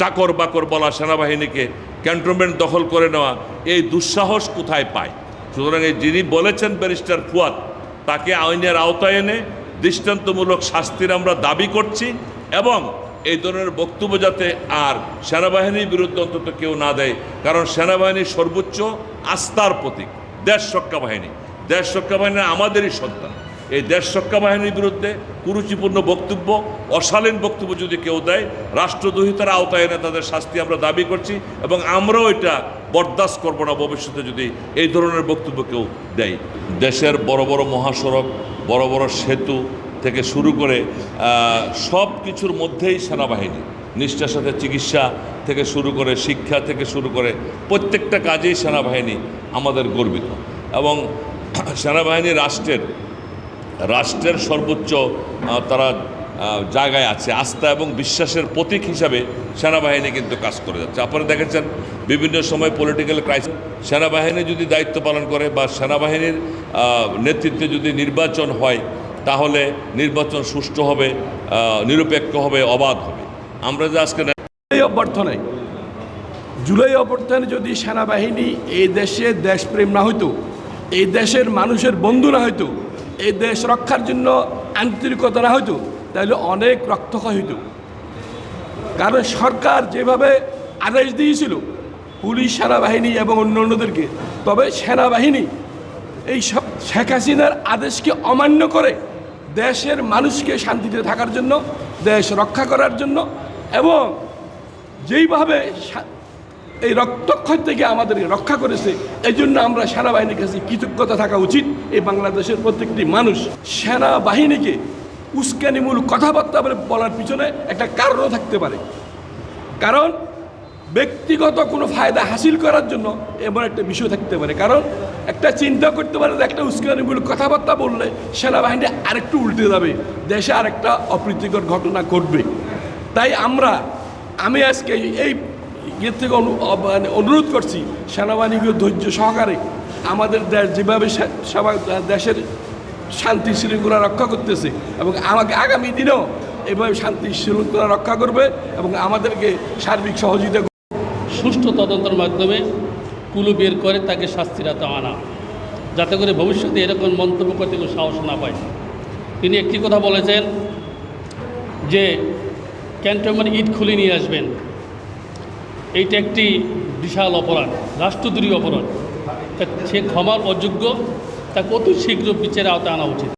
চাকর বাকর বলা সেনাবাহিনীকে ক্যান্টনমেন্ট দখল করে নেওয়া, এই দুঃসাহস কোথায় পায়? সুতরাং এই যিনি বলেছেন ব্যারিস্টার ফুয়াদ, তাকে আইনের আওতায় এনে দৃষ্টান্তমূলক শাস্তির আমরা দাবি করছি এবং এই ধরনের বক্তব্য যাতে আর সেনাবাহিনীর বিরুদ্ধে অন্তত কেউ না দেয়, কারণ সেনাবাহিনীর সর্বোচ্চ আস্থার প্রতীক, দেশ রক্ষা বাহিনী। দেশ রক্ষা বাহিনী আমাদেরই সন্তান। এই দেশ রক্ষা বাহিনীর বিরুদ্ধে কুরুচিপূর্ণ বক্তব্য, অশালীন বক্তব্য যদি কেউ দেয়, রাষ্ট্রদ্রোহিতার আওতায় এনে তাদের শাস্তি আমরা দাবি করছি এবং আমরাও এটা বরদাস্ত করব না ভবিষ্যতে যদি এই ধরনের বক্তব্য কেউ দেয়। দেশের বড় বড় মহাসড়ক, বড় বড় সেতু থেকে শুরু করে সব কিছুর মধ্যেই সেনাবাহিনী, নিষ্ঠার সাথে চিকিৎসা থেকে শুরু করে, শিক্ষা থেকে শুরু করে, প্রত্যেকটা কাজেই সেনাবাহিনী আমাদের গর্বিত। এবং সেনাবাহিনী রাষ্ট্রের রাষ্ট্রের সর্বোচ্চ তারা জায়গায় আছে, আস্থা এবং বিশ্বাসের প্রতীক হিসাবে সেনাবাহিনী কিন্তু কাজ করে যাচ্ছে। আপনারা দেখেছেন বিভিন্ন সময় পলিটিক্যাল ক্রাইসিস সেনাবাহিনী যদি দায়িত্ব পালন করে বা সেনাবাহিনীর নেতৃত্বে যদি নির্বাচন হয়, তাহলে নির্বাচন সুষ্ঠু হবে নিরপেক্ষ হবে, অবাধ হবে। আমরা যে আজকে জুলাই অভ্যর্থনায় জুলাই অভ্যর্থনে যদি সেনাবাহিনী এই দেশে দেশপ্রেম না হইতো, এই দেশের মানুষের বন্ধু না হইতো এই দেশ রক্ষার জন্য আন্তরিকতা না হইতো তাহলে অনেক রক্তক্ষয় হইত। কারণ সরকার যেভাবে আদেশ দিয়েছিল, পুলিশ, সেনাবাহিনী এবং অন্য অন্যদেরকে তবে সেনাবাহিনী এই সব শেখ হাসিনার আদেশকে অমান্য করে দেশের মানুষকে শান্তিতে থাকার জন্য, দেশ রক্ষা করার জন্য এবং যেইভাবে এই রক্তক্ষয় থেকে আমাদের রক্ষা করেছে। এই জন্য আমরা সেনাবাহিনীর কাছে কৃতজ্ঞতা থাকা উচিত। এই বাংলাদেশের প্রত্যেকটি মানুষ সেনাবাহিনীকে উস্কানিমূল কথাবার্তা বলে বলার পিছনে একটা কারণও থাকতে পারে। কারণ ব্যক্তিগত কোনো ফায়দা হাসিল করার জন্য এমন একটা বিষয় থাকতে পারে। কারণ একটা চিন্তা করতে পারে একটা উস্কানিমূলক কথাবার্তা বললে সেনাবাহিনী আরেকটু উল্টে যাবে। দেশে আরেকটা অপ্রীতিকর ঘটনা ঘটবে। তাই আমরা, আমি আজকে এই ইয়ে থেকে অনু- মানে অনুরোধ করছি, সেনাবাহিনীকে ধৈর্য সহকারে আমাদের দেশ যেভাবে সেবা- দেশের শান্তি শৃঙ্খলা রক্ষা করতেছে এবং আমাকে আগামী দিনেও এভাবে শান্তি শৃঙ্খলা রক্ষা করবে এবং আমাদেরকে সার্বিক সহযোগিতা। সুষ্ঠু তদন্তের মাধ্যমে কুলু বের করে তাকে শাস্তির হাতে আনা। যাতে করে ভবিষ্যতে এরকম মন্তব্য করতে কেউ সাহস না পায়। তিনি একটি কথা বলেছেন যে ক্যান্টনমেন্ট ইট খুলে নিয়ে আসবেন। এইটা একটি বিশাল অপরাধ রাষ্ট্রদ্রোহী অপরাধ। তা সে ক্ষমার অযোগ্য, তাকে অতি শীঘ্র বিচারে আওতায় আনা উচিত।